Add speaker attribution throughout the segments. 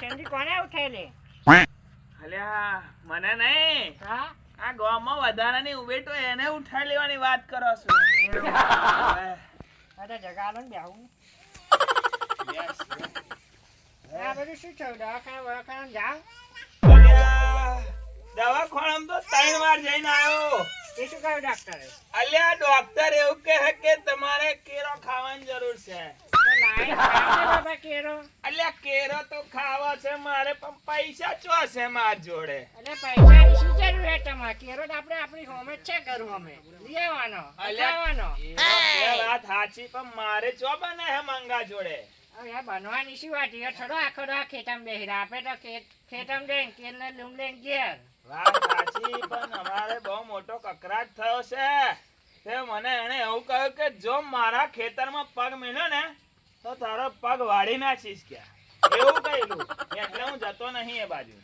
Speaker 1: ચંદી કોને ઉઠાયેલી?
Speaker 2: અલ્યા મને નહીં.
Speaker 1: હા?
Speaker 2: આ ગામમાં વધારાની ઉભેટો એને ઉઠાઈ લેવાની વાત કરો છો.
Speaker 1: અરે જગાડો ને બેહું. આ બધું શું થયું? દવાખાના બવાખાના જાવ
Speaker 2: દવાખાનામાં તો ત્રણ વાર જઈને આવ્યો.
Speaker 1: એ શું કહ્યું ડોક્ટરે
Speaker 2: અલ્યા ડોક્ટર એવું કહે કે તમારે કેરો ખાવાની જરૂર છે. અલ્યા કેરો તો ખાવો છે મારે પણ પૈસા ચો છે માર જોડે?
Speaker 1: એટલે પૈસાની શું જરૂર છે તમારે? કેરો તો આપણે આપણી હોમે છે ઘર હોમે લઈ આવવાનો ખાવાનો
Speaker 2: એ તો છે વાત સાચી પણ મારે ચો બને હે મંગા જોડે?
Speaker 1: હવે બનવાની શું વાત એ થોડો આખો દા ખેતમ બેહીરા. આપણે તો ખેતમ જઈને કેલ ને લૂમ લઈને ઘેર.
Speaker 2: વાત સાચી પણ અમારે બહુ મોટો કકરાટ થયો છે. તે મને એને એવું કહ્યું કે જો મારા ખેતરમાં પગ મેળ્યો ને તો તારો પગ વાળી નાખીશ ક્યાં? એવું કહેલું. એટલે હું જતો નહીં એ બાજુ.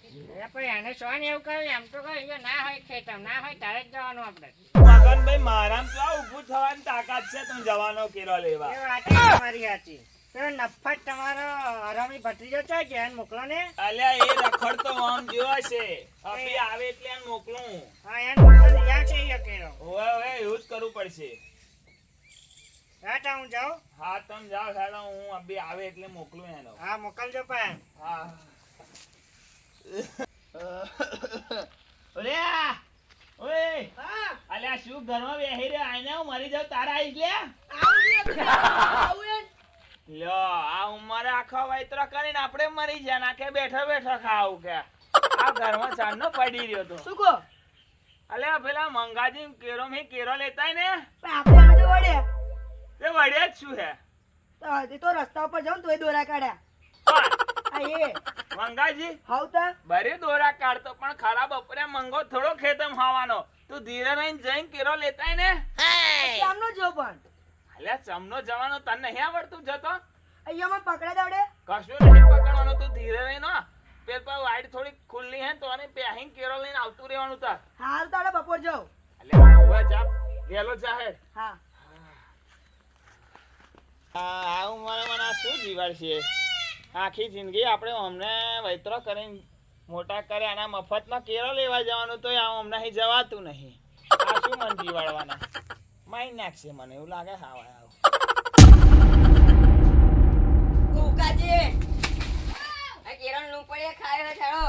Speaker 1: પણ એને શું એવું કહ્યું એમ તો કહ્યું કે ના હોય ખેતમ ના હોય તારે જ જવાનું આપણે.
Speaker 2: મગનભાઈ મારામાં તો ઊભું થવાની તાકાત છે તું જવાનો કિલો લેવા.
Speaker 1: એ વાત તમારી સાચી. નફત તમારો હરામી ભત્રીજો છે કે એને મોકલો ને?
Speaker 2: અલ્યા એ રખડતો આમ જેવો છે. આવે એટલે મોકલું.
Speaker 1: હા એને મોકલો છે એ કેરો.
Speaker 2: જ કરવું પડશે.
Speaker 1: હા તો હું જાઉં?
Speaker 2: હા તમે જાઓ સાડા હું અભી આવે એટલે મોકલું એનો
Speaker 1: હા મોકલજો પણ
Speaker 2: હા. ઓલે આ! ઓય અલ્યા શું ઘરમાં બેહી રહ્યો? આઈને હું મરી જાઉં તારા આઈશ લે? લ્યો આ ઉંમરે આખો વૈતરો કરીને આપણે મરી જાય નાખે બેઠો બેઠો ખાવું કે. આ ઘરમાં સાંજનો પડી રહ્યો તો.
Speaker 3: શું કહો?
Speaker 2: અલ્યા પેલા મંગાજી કેરો મેં કેરો લેતાય ને?
Speaker 3: આપણે આજે વળ્યા.
Speaker 2: તે વડે જ શું હે?
Speaker 3: તે તો રસ્તા ઉપર જાઉં તોય દોરા કાઢ્યા.
Speaker 2: પણ
Speaker 3: આ એ.
Speaker 2: મંગાજી
Speaker 3: હાવ તા?
Speaker 2: દોરા કાઢતો પણ ખાડા બપોરે મંગો થોડો ખેતમ ખાવાનો. તું ધીરે રહીને જઈને કેરો લેતાય ને?
Speaker 3: આમનો જો પણ.
Speaker 2: અલ્યા ચમનો જવાનો તને નહીં આવડતું જતો?
Speaker 3: અહીંયા પકડે દાવડે
Speaker 2: કશું નહીં પકડવાનું તું ધીરે રહીને. પેલ પર વાઈટ થોડી ખુલ્લી હે તો પહેરીને કેરો લઈને આવતું રહેવાનું તાર.
Speaker 3: હાલ તાડે બપોર જાઉં.
Speaker 2: અલ્યા જા જાહેર
Speaker 3: હા.
Speaker 2: આ આ ઉંમરે મને આ શું જીવાડશે આખી જિંદગી આપણે અમને વૈતરો કરીને મોટા કરે આના મફતમાં કેરો લેવા જવાનું તો આ અમને અહીં જવાતું નહીં. આ શું મન જીવાડવાના? મારી નાખશે મને એવું લાગે હા આવું
Speaker 4: ઉકાજી આ કિરણ ખાયો છાડો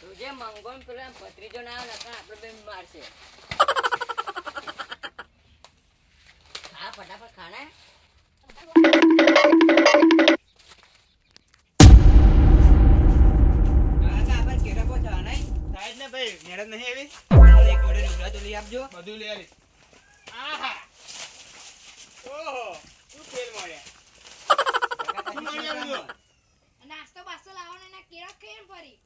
Speaker 4: તું જે મંગોન પેલા ભત્રીજો ના આવે નકર આપણે બે મારશે ખા ફટાફટ ખાને
Speaker 2: સાહેબ ને ભાઈ મેળત નહીં એવી બધું લઈ આવી આહા. ઓહો શું ખેલ મળ્યા શું મળ્યા બધું
Speaker 5: નાસ્તો બાસ્તો લાવવાનો ને કેળા ખાઈને ફરી.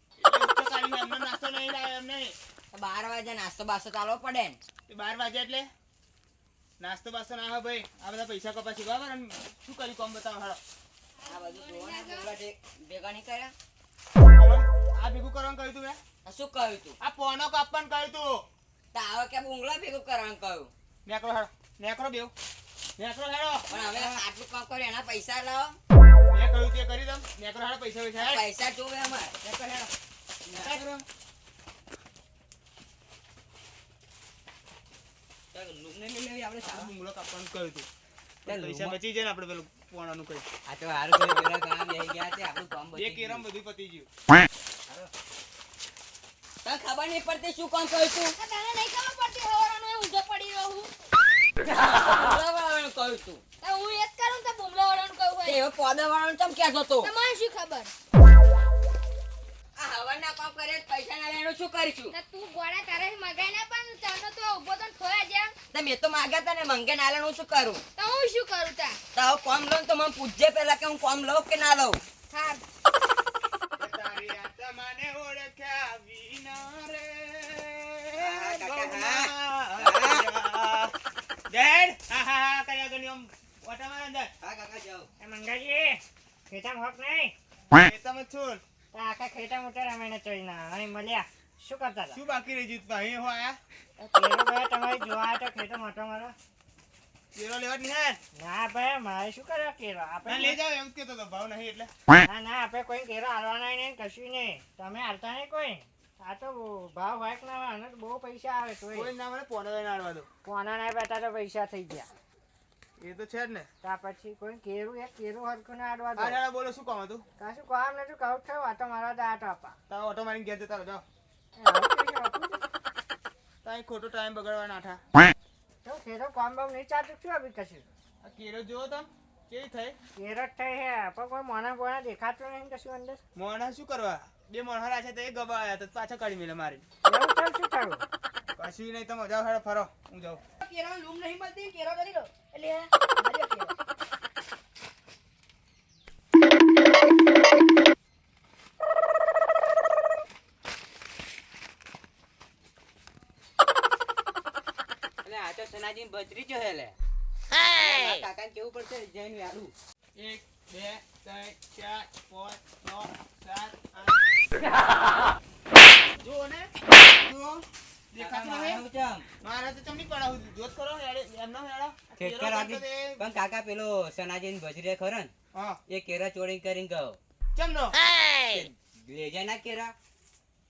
Speaker 2: નાસ્તો નહીં લાવે એમ નહીં.
Speaker 4: બાર વાગે નાસ્તો બાસ્તો ચાલવો પડે ને.
Speaker 2: બાર વાગે એટલે? નાસ્તો બાસ્તો ના હોય ભાઈ. આ બધા પૈસા કપાસી બરાબર? અને શું કર્યું કોમ બતાવો હાલો.
Speaker 4: આ બધું જોવાના ભેગા નહીં કર્યા.
Speaker 2: આ ભેગું કરવાનું કહ્યું તું મેં?
Speaker 4: શું કહ્યું તું?
Speaker 2: આ પોનો કાપવાનું કહ્યું તું.
Speaker 4: તાવ કે ઉંગલા ભેગું કરવાનું કહ્યું.
Speaker 2: નેકરો હેડો નેકરો બેવ. નેકરો હેડો
Speaker 4: પણ હવે આટલું કામ કર્યું એના પૈસા લાવો.
Speaker 2: મેં કહ્યું તે કરી દઉં. નેકરો હેડો પૈસા પૈસા. હેડ
Speaker 4: પૈસા જોવે અમારે.
Speaker 2: નેકરો હેડો નેકરો
Speaker 4: લુગને લઈ લેવી આપણે સારું.
Speaker 2: ભૂંગળો કાપવાનું કહ્યું તું પૈસા બચી જાય ને આપણે પેલું પોણાનું કહ્યું
Speaker 4: આ તો હારું થયું પેલા ઘણા બેહી ગયા છે આપણું કામ બચી
Speaker 2: એક કેરમ બધું પતી ગયું.
Speaker 4: તને ખબર નહીં પડતી શું કામ કહ્યું તું?
Speaker 5: તને નહીં ખબર પડતી હવારનો ઊંધો પડી રહ્યો હું.
Speaker 4: કહ્યું તું.
Speaker 5: હું એ જ કરું તો બુમલા વાળાનું કહું
Speaker 4: તે
Speaker 5: હોય
Speaker 4: એવો પોદાવાળાનું ચમ કહેતો તો
Speaker 5: તમારે શું ખબર?
Speaker 4: આ હવાના કામ કરે પૈસા ના લેવાનું શું કરીશું?
Speaker 5: તું ગોળા તારે મગાઈ ના પણ તને તો ઊભો તો ખોયા જેમ
Speaker 4: તે મેં તો માગ્યા તા ને મંગે ના લેવાનું શું કરું?
Speaker 5: તો હું શું કરું તા?
Speaker 4: તો કોમ લઉં તો મને પૂછજે પેલા કે હું કોમ લઉં કે ના લઉં?
Speaker 5: હા
Speaker 2: તારી ઓળખ્યા વિના રે.
Speaker 4: હા, કાકા,
Speaker 2: ભવના. જય હા હા હા કયા ગણી આમ ઓટામાં અંદર.
Speaker 4: હા કાકા જાઓ.
Speaker 1: એ મંગાજી ખેતમ હોક નહીં?
Speaker 2: એ છું.
Speaker 1: આખા ખેતમ ઉતર અમે એને ચોરી ના અહીં મળ્યા. શું કરતા
Speaker 2: શું બાકી રહી જીતવા અહીં હો આયા?
Speaker 1: પેલો ભાઈ તમારી જોવા તો ખેતર મોટો મારો
Speaker 6: કેરો લેવા જ
Speaker 2: ના ભાઈ મારે શું કરવા કેરો આપણે
Speaker 6: લઈ જાઓ એમ જ કહેતો ભાવ નહીં એટલે.
Speaker 2: ના ના આપણે કોઈ કેરો હાલવાના નહીં કશું નહીં. તમે હાલતા નહીં કોઈ? આ તો ભાવ હોય કે ના હોય બહુ પૈસા આવે
Speaker 6: કોઈ ના મને પોનો લઈને આડવા દો.
Speaker 2: કોના ના બેઠા તો પૈસા થઈ ગયા.
Speaker 6: એ તો છે જ ને.
Speaker 2: ત્યાર પછી કોઈ કેરું એક કેરું હરખું ના આડવા દો.
Speaker 6: બોલો શું કામ હતું?
Speaker 2: કશું કામ નથી કહું થયું આ તો મારા દાંત આપા.
Speaker 6: તારો ઓટો મારી ઘેર જતા રહો, જાઓ. તાઈ ખોટો ટાઈમ બગાડવા નાઠા
Speaker 2: તો કેરો કામ બામ નહીં ચાલતું શું આવી કશું
Speaker 6: આ કેરો જોવો તમ કેવી થઈ?
Speaker 2: કેરો થઈ હે પણ કોઈ મોના બોણા દેખાતો નહીં કશું અંદર?
Speaker 6: મોણા શું કરવા? બે મોણા રાખે તો એ ગબા આયા તો પાછા કાઢી મેલે મારી.
Speaker 2: એવું ચાલ શું થયું?
Speaker 6: કશું નહીં તમે જાઓ હેડો ફરો હું જાઉં.
Speaker 3: કેરો લૂમ નહીં મળતી કેરો કરી લો એટલે મારી કેરો.
Speaker 7: એટલે આ તો જો હેલે. કાકા કેવું પડશે? જઈને આલું.
Speaker 6: એક બે ત્રણ ચાર પાંચ છ સાત આઠ. જુઓ ને. જુઓ.
Speaker 7: પણ કાકા પેલો સનાજી ખરો ને એ કેરા ચોરી કરીને ગયો.
Speaker 6: ચમનો
Speaker 7: લેજા ના કેરા.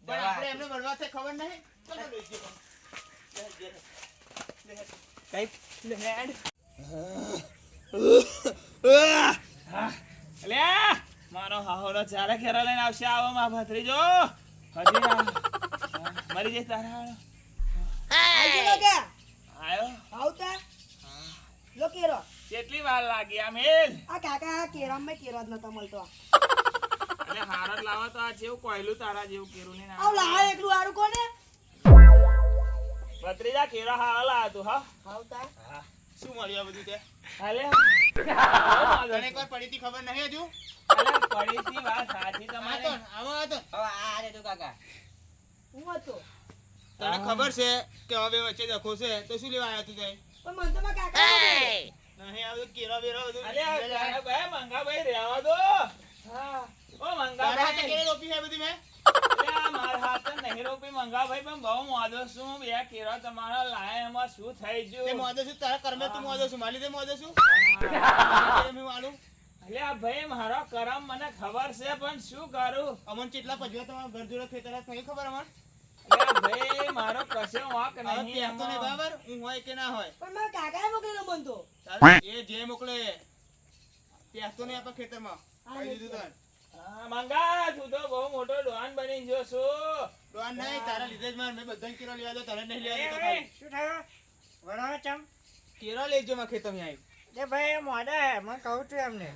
Speaker 6: પણ આપણે એમને મળવા ખબર નહીં?
Speaker 7: કઈ
Speaker 6: હેડ. લે મારો હાહોલો ચારે ખેરા લઈને આવશે આવો માં ભત્રીજો હજી ના મરી જઈશ તારા આયો?
Speaker 3: આવતા? લો કેરો.
Speaker 6: કેટલી વાર લાગી આ મેલ?
Speaker 3: આ કાકા આ મે કેરો જ નતો મળતો.
Speaker 6: અરે હારત લાવો તો આ જેવું કોયલું તારા જેવું કેરું ને
Speaker 3: આવ લાહ એકલું હારું કોને?
Speaker 6: ભત્રીજા કેરો હારો લાવ્યો તું હા?
Speaker 3: આવતા.
Speaker 6: શું મળ્યું આ બધું તે?
Speaker 2: હાલે.
Speaker 6: તને એકવાર પડી હતી ખબર નહીં હજુ?
Speaker 2: અરે પડી હતી વાત સાચી
Speaker 6: તમારે. તો આવો આ
Speaker 7: હવે આ રે તો કાકા.
Speaker 3: હું હતો?
Speaker 6: તને ખબર છે કે હવે વચ્ચે જખો છે તો શું લેવા આવ્યો તું તઈ
Speaker 3: પણ મન તો કાકા
Speaker 6: નહીં આ કેરા કેરો બેરો બધું
Speaker 2: અરે ભાઈ મંગાભાઈ રહેવા દો. હા. ઓ
Speaker 6: મંગા
Speaker 2: ભાઈ
Speaker 6: કેવી રોપી છે બધી મેં?
Speaker 2: મંગાભાઈ પણ બહુ મોદો છું. બે કેરો તમારા લાયા એમાં શું થઈ
Speaker 6: તે મોદો છું તારા કર્મે તું મોદો છું મારી લીધે મોદો છું?
Speaker 2: હા.
Speaker 6: કેમ હું
Speaker 2: આ ભાઈ મારો કરમ મને ખબર છે પણ શું કરું?
Speaker 6: અમન ચેટલા પજવા તમારા ઘર જોડે ખેતર નહીં ખબર અમન?
Speaker 2: ભાઈ મારો કશો વાંક નહીં
Speaker 6: પહેરતો નહીં બરાબર? હું હોય કે ના હોય?
Speaker 3: પણ મારા કાકાએ મોકલેલો બનતો
Speaker 6: તારે એ જે મોકલે પહેરતો નહીં આપણા ખેતરમાં.
Speaker 3: હા,
Speaker 2: મંગા તું તો બહુ મોટો ડોન બની ગયો છો.
Speaker 6: ડોન નહીં તારા લીધે જ માર મેં બધાને કિરો લેવા દો તને નહીં લેવા દો.
Speaker 2: શું થયું? વળાવે ચમ?
Speaker 6: કિરો લેજો માં ખેતમ આવી
Speaker 2: એ ભાઈ એ મોડા હે મને કહું છું એમને.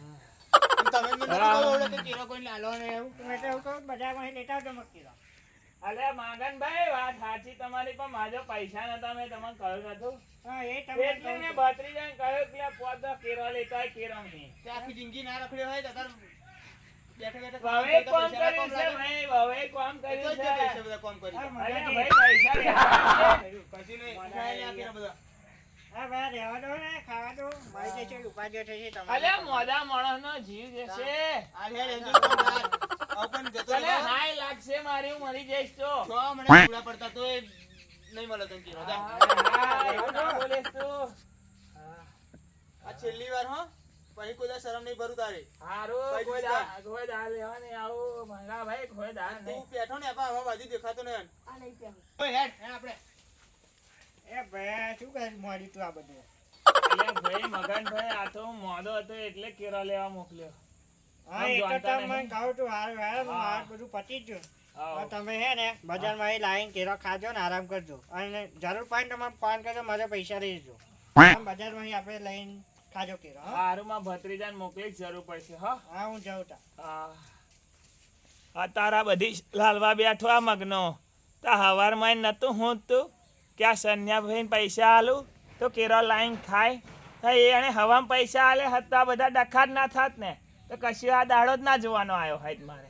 Speaker 6: તમે મને કહો કે કિરો કોઈ લાલો ને એવું.
Speaker 2: મેં તો એવું કહું બજારમાં લેતા આવજો મક્કીનો અલે માગનભાઈ વાત સાચી તમારી પણ માજો પૈસા નતા મેં તમને કહ્યું નતું.
Speaker 3: એ
Speaker 2: એટલે મેં ભત્રીજાને કહ્યું કે પોત કેરો લેતા કેરો નહીં
Speaker 6: આખી જિંદગી ના રખડ્યો હોય તો
Speaker 2: હવે
Speaker 6: કામ
Speaker 2: કર્યું છે ભાઈ હવે કોમ કર્યું છે.
Speaker 6: પૈસા બધા કામ
Speaker 2: અરે ભાઈ પૈસા
Speaker 6: કશું નહીં, છેલ્લી વાર હો. પછી કોઈ દા શરમ નહીં ભરું તારે.
Speaker 2: હારું,
Speaker 6: કોઈ
Speaker 2: દા- કોઈ દા લેવા નહીં આવું. મંગા ભાઈ, કોઈ દા નહીં.
Speaker 6: તું બેઠો ને આપા આમાં બાજુ દેખાતો ને
Speaker 3: આ નહીં પહેરું.
Speaker 6: ઓય હેડ હે આપણે.
Speaker 2: એ ભાઈ, શું કરી મોડી તું આ બધું? એટલે ભાઈ, મગનભાઈ, આ તો મોડો હતો એટલે કેરા લેવા મોકલ્યો.
Speaker 1: હા એક તો
Speaker 2: જાણતા
Speaker 1: કહું છું હાર હારું માર બધું પતી જ ગયું
Speaker 2: આવો.
Speaker 1: તમે હે ને બજારમાં એ લાઈન કેરો ખાજો ને આરામ કરજો. અને જરૂર પડે ને તમે ફોન કરજો મારે પૈસા રહીજો બજારમાં બજારમાં આપણે લઈને ખાજો કેરો
Speaker 2: હારું, માં ભત્રીજાને મોકલી જરૂર પડશે હો.
Speaker 1: હા હું જાઉં તા.
Speaker 2: આ તારા બધી લાલવા બેઠો આ મગનો. તા હવારમાં નતું હું તું કે આ સન્યાભાઈ પૈસા આલું? તો કેરો લાઈન ખાય. તો એ એને હવામાં પૈસા આલે હતા બધા ડખા જ ના થાત ને. તો કશું આ દાડો જ ના જોવાનો આવ્યો હોય મારે.